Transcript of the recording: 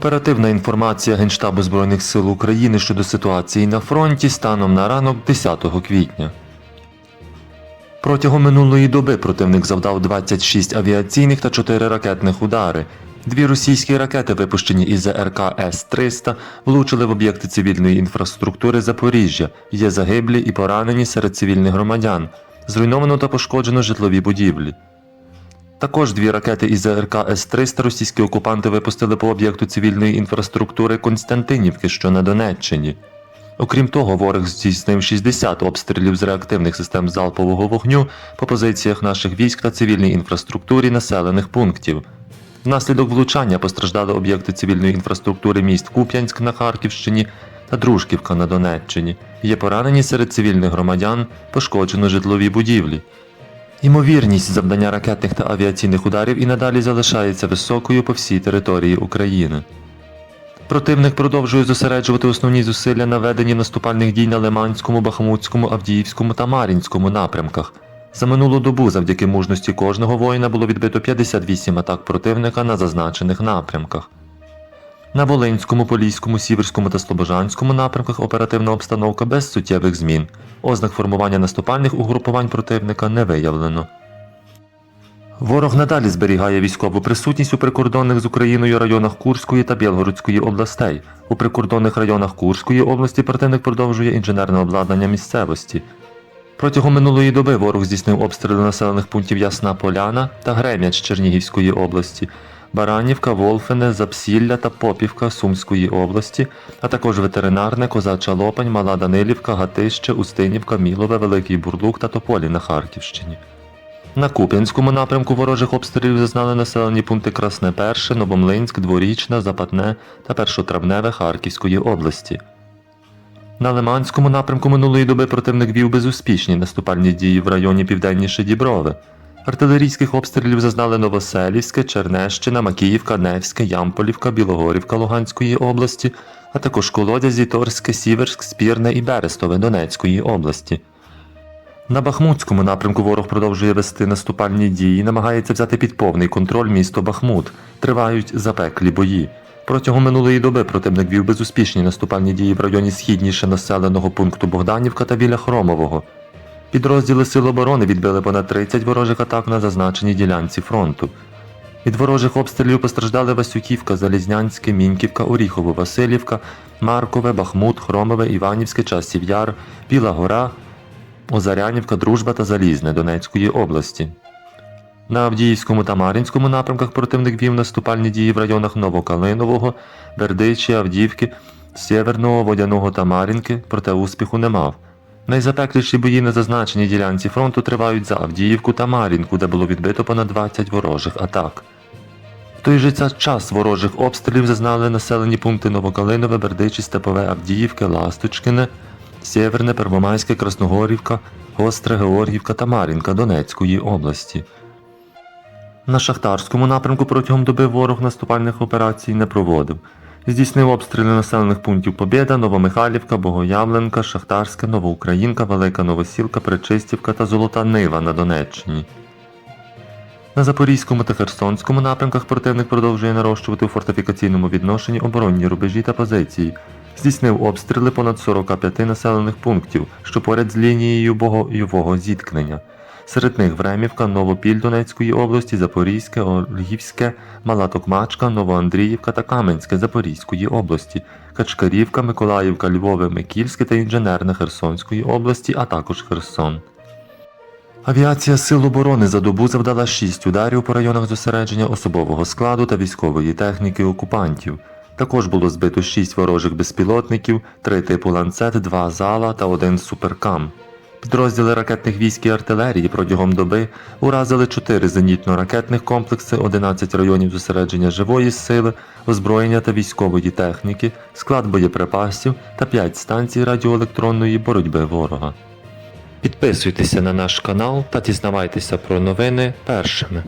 Оперативна інформація Генштабу Збройних сил України щодо ситуації на фронті станом на ранок 10 квітня. Протягом минулої доби противник завдав 26 авіаційних та 4 ракетних удари. Дві російські ракети, випущені із ЗРК С-300, влучили в об'єкти цивільної інфраструктури Запоріжжя. Є загиблі і поранені серед цивільних громадян. Зруйновано та пошкоджено житлові будівлі. Також дві ракети із ЗРК С-300 російські окупанти випустили по об'єкту цивільної інфраструктури Константинівки, що на Донеччині. Окрім того, ворог здійснив 60 обстрілів з реактивних систем залпового вогню по позиціях наших військ та цивільній інфраструктурі населених пунктів. Внаслідок влучання постраждали об'єкти цивільної інфраструктури міст Куп'янськ на Харківщині та Дружківка на Донеччині. Є поранені серед цивільних громадян, пошкоджено житлові будівлі. Ймовірність завдання ракетних та авіаційних ударів і надалі залишається високою по всій території України. Противник продовжує зосереджувати основні зусилля на веденні наступальних дій на Лиманському, Бахмутському, Авдіївському та Мар'їнському напрямках. За минулу добу завдяки мужності кожного воїна було відбито 58 атак противника на зазначених напрямках. На Волинському, Поліському, Сіверському та Слобожанському напрямках оперативна обстановка без суттєвих змін. Ознак формування наступальних угрупувань противника не виявлено. Ворог надалі зберігає військову присутність у прикордонних з Україною районах Курської та Білгородської областей. У прикордонних районах Курської області противник продовжує інженерне обладнання місцевості. Протягом минулої доби ворог здійснив обстріли населених пунктів Ясна Поляна та Гремяч Чернігівської області, Баранівка, Волфене, Запсілля та Попівка Сумської області, а також ветеринарне, Козача Лопань, Мала Данилівка, Гатище, Устинівка, Мілове, Великий Бурлук та Тополі на Харківщині. На Куп'янському напрямку ворожих обстрілів зазнали населені пункти Красне Перше, Новомлинськ, Дворічна, Запатне та Першотравневе Харківської області. На Лиманському напрямку минулої доби противник вів безуспішні наступальні дії в районі Південніше Діброви. Артилерійських обстрілів зазнали Новоселівське, Чернещина, Макіївка, Невське, Ямполівка, Білогорівка Луганської області, а також Колодязі, Торське, Сіверськ, Спірне і Берестове Донецької області. На Бахмутському напрямку ворог продовжує вести наступальні дії, намагається взяти під повний контроль місто Бахмут. Тривають запеклі бої. Протягом минулої доби противник вів безуспішні наступальні дії в районі східніше населеного пункту Богданівка та біля Хромового. Підрозділи Сил оборони відбили понад 30 ворожих атак на зазначеній ділянці фронту. Від ворожих обстрілів постраждали Васюківка, Залізнянське, Міньківка, Оріхово, Василівка, Маркове, Бахмут, Хромове, Іванівське, Часів Яр, Біла Гора, Озарянівка, Дружба та Залізне Донецької області. На Авдіївському та Мар'їнському напрямках противник вів наступальні дії в районах Новокалинового, Бердичі, Авдіївки, Сєверного, Водяного та Мар'їнки, проте успіху не мав. Найзапекліші бої на зазначеній ділянці фронту тривають за Авдіївку та Мар'їнку, де було відбито понад 20 ворожих атак. В той же час ворожих обстрілів зазнали населені пункти Новокалинове, Бердичі, Степове, Авдіївки, Ласточкине, Сєверне, Первомайське, Красногорівка, Гостре, Георгівка та Мар'їнка Донецької області. На Шахтарському напрямку протягом доби ворог наступальних операцій не проводив. Здійснив обстріли населених пунктів Побєда, Новомихайлівка, Богоявленка, Шахтарська, Новоукраїнка, Велика Новосілка, Причистівка та Золота Нива на Донеччині. На Запорізькому та Херсонському напрямках противник продовжує нарощувати у фортифікаційному відношенні оборонні рубежі та позиції. Здійснив обстріли понад 45 населених пунктів, що поряд з лінією бойового зіткнення. Серед них Времівка, Новопіль Донецької області, Запорізьке, Ольгівське, Мала Токмачка, Новоандріївка та Каменське Запорізької області, Качкарівка, Миколаївка, Львове, Микільське та Інженерне Херсонської області, а також Херсон. Авіація Сил оборони за добу завдала 6 ударів по районах зосередження особового складу та військової техніки окупантів. Також було збито 6 ворожих безпілотників, 3 типу ланцет, 2 зала та 1 суперкам. Підрозділи ракетних військ і артилерії протягом доби уразили 4 зенітно-ракетних комплекси, 11 районів зосередження живої сили, озброєння та військової техніки, склад боєприпасів та 5 станцій радіоелектронної боротьби ворога. Підписуйтеся на наш канал та дізнавайтеся про новини першими.